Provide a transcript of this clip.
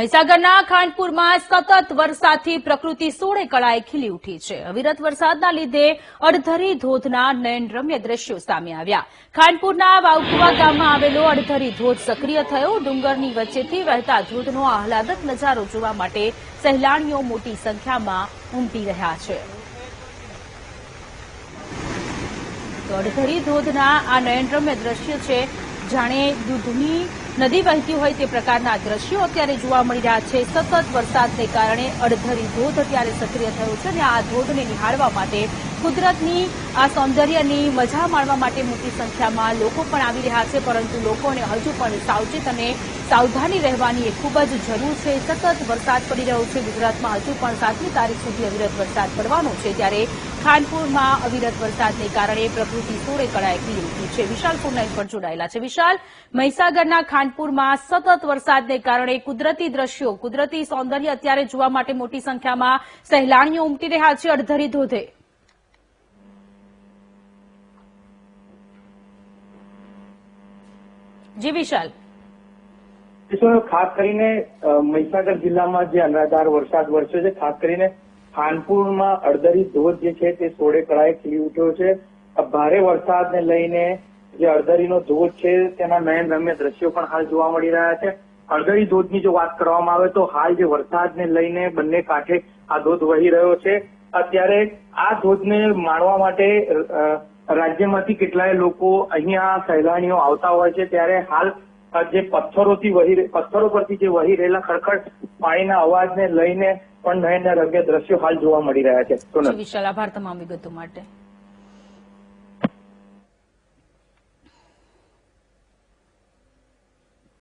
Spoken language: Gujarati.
મહીસાગરના ખાનપુરમાં સતત વરસાદથી પ્રકૃતિ સોળે કળાએ ખીલી ઉઠી છે. અવિરત વરસાદના લીધે અડધરી ધોધના નયનરમ્ય દ્રશ્યો સામે આવ્યા. ખાનપુરના વાવકુવા ગામમાં આવેલો અડધરી ધોધ સક્રિય થયો. ડુંગરની વચ્ચેથી વહેતા ધોધનો આહલાદક નજારો જોવા માટે સહેલાણીઓ મોટી સંખ્યામાં ઉમટી રહ્યા છે. અડધરી ધોધના આ નયનરમ્ય દ્રશ્ય છે. જાણે દૂધની નદી વહેતી હોય તે પ્રકારના દ્રશ્યો અત્યારે જોવા મળી રહ્યા છે. સતત વરસાદને કારણે અડધરી ધોધ અત્યારે સક્રિય થયો છે અને આ ધોધને નિહાળવા માટે કુદરતની આ સૌંદર્યની મજા માણવા માટે મોટી સંખ્યામાં લોકો પણ આવી રહ્યા છે, પરંતુ લોકોને હજુ પણ સાવચેત અને સાવધાની રહેવાની એ ખૂબ જ જરૂર છે. સતત વરસાદ પડી રહ્યો છે ગુજરાતમાં. હજુ પણ સાતમી તારીખ સુધી અવિરત વરસાદ પડવાનો છે. ત્યારે ખાનપુરમાં અવિરત વરસાદને કારણે પ્રકૃતિ સોળે કળાએ ખીલી ઉઠી છે. વિશાલ પૂર્ણ પર જોડાયેલા છે. વિશાલ, મહીસાગરના ખાનપુરમાં સતત વરસાદને કારણે કુદરતી દ્રશ્યો, કુદરતી સૌંદર્ય અત્યારે જોવા માટે મોટી સંખ્યામાં સહેલાણીઓ ઉમટી રહ્યા છે. અડધરી ધોધે. જી, વિશાલ. ખાસ કરીને મહીસાગર જિલ્લામાં જે અનરાધાર વરસાદ વરસ્યો છે, ખાસ કરીને ખાનપુરમાં અડધરી ધોધ જે છે તે સોળે કળાએ ખીલી ઉઠ્યો છે. ભારે વરસાદને લઈને જે અડધરીનો ધોધ છે તેના નયન રમ્ય દ્રશ્યો પણ હાલ જોવા મળી રહ્યા છે. અડધરી ધોધની જો વાત કરવામાં આવે તો હાલ જે વરસાદને લઈને બંને કાંઠે આ ધોધ વહી રહ્યો છે. અત્યારે આ ધોધને માણવા માટે રાજ્યમાંથી કેટલાય લોકો અહીંયા સહેલાણીઓ આવતા હોય છે. ત્યારે હાલ જે પથ્થરોથી વહી પથ્થરો પરથી જે વહી રહેલા ખડખડ પાણીના અવાજને લઈને પણ નયન અંગે દ્રશ્યો હાલ જોવા મળી રહ્યા છે. સોનલ વિશાલ આભાર તમામ વિગતો માટે.